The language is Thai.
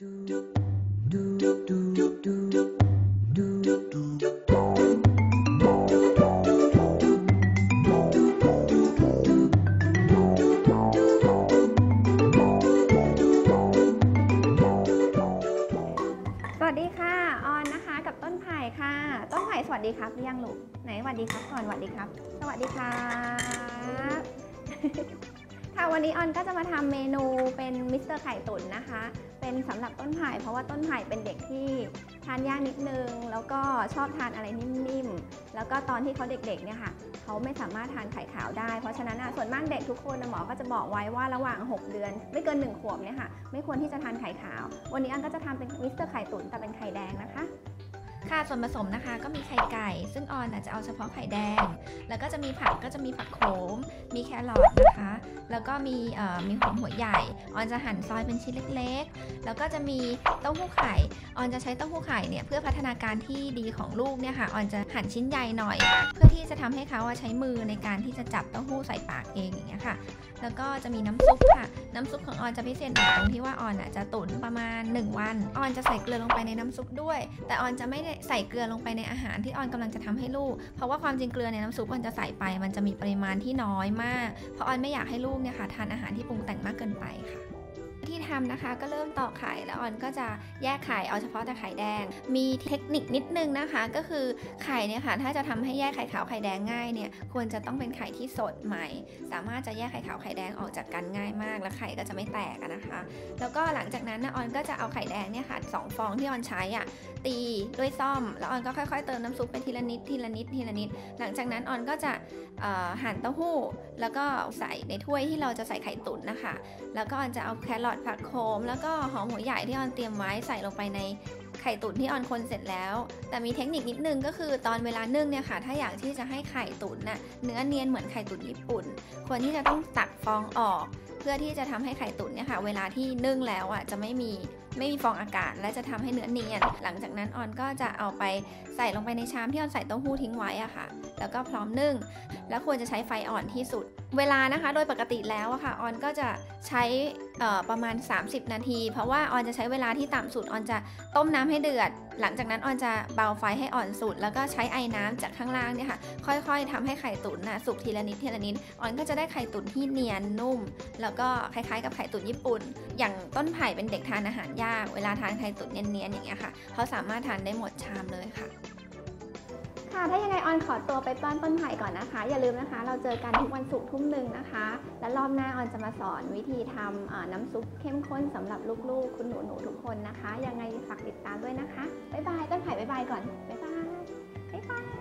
สวัสดีค่ะ ออนนะคะ กับต้นไผ่ค่ะ ต้นไผ่สวัสดีครับหรือยังลูก ไหนสวัสดีครับก่อนสวัสดีครับ สวัสดีครับค่ะวันนี้ออนก็จะมาทำเมนูเป็นมิสเตอร์ไข่ตุ๋นนะคะ เป็นสำหรับต้นไผ่เพราะว่าต้นไผ่เป็นเด็กที่ทานยากนิดนึง แล้วก็ชอบทานอะไรนิ่มๆ แล้วก็ตอนที่เขาเด็กๆเนี่ยค่ะเขาไม่สามารถทานไข่ขาวได้ เพราะฉะนั้นอะส่วนมากเด็กทุกคนหมอก็จะบอกไว้ว่าระหว่าง 6 เดือน ไม่เกิน 1 ขวบเนี่ยค่ะไม่ควรที่จะทานไข่ขาว วันนี้อันก็จะทำเป็นมิสเตอร์ไข่ตุ๋นแต่เป็นไข่แดงนะคะ ค่ะส่วนผสมนะคะก็มีไข่ไก่ ซึ่งออนอาจจะเอาเฉพาะไข่แดง แล้วก็จะมีผักก็จะมีผักโขม มีแครอทนะคะ แล้วก็มีมีหอมหัวใหญ่ ออนจะหั่นซอยเป็นชิ้นเล็กๆ แล้วก็จะมีเต้าหู้ไข่ ออนจะใช้เต้าหู้ไข่เนี่ยเพื่อพัฒนาการที่ดีของลูกเนี่ยค่ะ ออนจะหั่นชิ้นใหญ่หน่อย เพื่อที่จะทำให้เขาใช้มือในการที่จะจับเต้าหู้ใส่ปากเองอย่างเงี้ยค่ะ แล้วก็จะมีน้ำซุปค่ะ น้ำซุปของออนจะพิเศษหน่อยตรงที่ว่าออนอะจะตุ๋นประมาณ 1 วัน ออนจะใส่เกลือลงไปในน้ำซุปด้วย แต่ออนจะไม่ได้ใส่เกลือลงไปในอาหารที่ออนกำลังจะทำให้ลูก เพราะว่าความจริงเกลือในน้ำซุปออนจะใส่ไป มันจะมีปริมาณที่น้อยมาก เพราะออนไม่อยากให้ลูกเนี่ยค่ะทานอาหารที่ปรุงแต่งมากเกินไปค่ะ ทำนะคะ ก็เริ่มตอกไข่แล้วออนก็จะแยกไข่เอาเฉพาะแต่ไข่แดง มีเทคนิคนิดนึงนะคะ ก็คือไข่เนี่ยค่ะถ้าจะทำให้แยกไข่ขาวไข่แดงง่ายเนี่ยควรจะต้องเป็นไข่ที่สดใหม่ สามารถจะแยกไข่ขาวไข่แดงออกจากกันง่ายมาก แล้วไข่ก็จะไม่แตกนะคะ แล้วก็หลังจากนั้นนะออนก็จะเอาไข่แดงเนี่ยค่ะสองฟองที่ออนใช้อะตีด้วยซ่อม แล้วออนก็ค่อยๆเติมน้ำซุปไปทีละนิดทีละนิดทีละนิด หลังจากนั้นออนก็จะหั่นเต้าหู้ แล้วก็ใส่ในถ้วยที่เราจะใส่ไข่ตุ๋นนะคะ แล้วก็ออนจะเอาแครอทผักโคม แล้วก็หอมหัวใหญ่ที่ออนเตรียมไว้ใส่ลงไปในไข่ตุ๋นที่ออนคนเสร็จแล้ว แต่มีเทคนิคนิดนึงก็คือตอนเวลานึ่งเนี่ยค่ะ ถ้าอยากที่จะให้ไข่ตุ๋นน่ะเนื้อเนียนเหมือนไข่ตุ๋นญี่ปุ่น ควรที่จะต้องตักฟองออกเพื่อที่จะทำให้ไข่ตุ๋นเนี่ยค่ะ เวลาที่นึ่งแล้วอะจะไม่มีไม่มีฟองอากาศ และจะทำให้เนื้อเนียน หลังจากนั้นออนก็จะเอาไปใส่ลงไปในชามที่ออนใส่เต้าหู้ทิ้งไว้อะค่ะ แล้วก็พร้อมนึ่ง แล้วควรจะใช้ไฟอ่อนที่สุด เวลานะคะโดยปกติแล้วอะค่ะออนก็จะใช้ประมาณ 30 นาที เพราะว่าออนจะใช้เวลาที่ต่ำสุดออนจะต้มน้ำให้เดือด หลังจากนั้นออนจะเบาไฟให้อ่อนสุด แล้วก็ใช้ไอ้น้ำจากข้างล่างเนี่ยค่ะค่อยๆทำให้ไข่ตุ๋นน่ะสุกทีละนิดทีละนิดออนก็จะได้ไข่ตุ๋นที่เนียนนุ่มแล้วก็คล้ายๆกับไข่ตุ๋นญี่ปุ่น อย่างต้นไผ่เป็นเด็กทานอาหารยาก เวลาทานไข่ตุ๋นเนียนๆอย่างเงี้ยค่ะเขาสามารถทานได้หมดชามเลยค่ะ ค่ะ ถ้ายังไงออนขอตัวไปป้อนต้นไผ่ก่อนนะคะ อย่าลืมนะคะ เราเจอกันทุกวันศุกร์ทุ่มหนึ่งนะคะ และรอบหน้าออนจะมาสอนวิธีทำน้ำซุปเข้มข้นสำหรับลูกๆ คุณหนูๆทุกคนนะคะ ยังไงฝากติดตามด้วยนะคะบ๊ายบายต้นไผ่บ๊ายบายก่อนบ๊ายบายบ๊ายบาย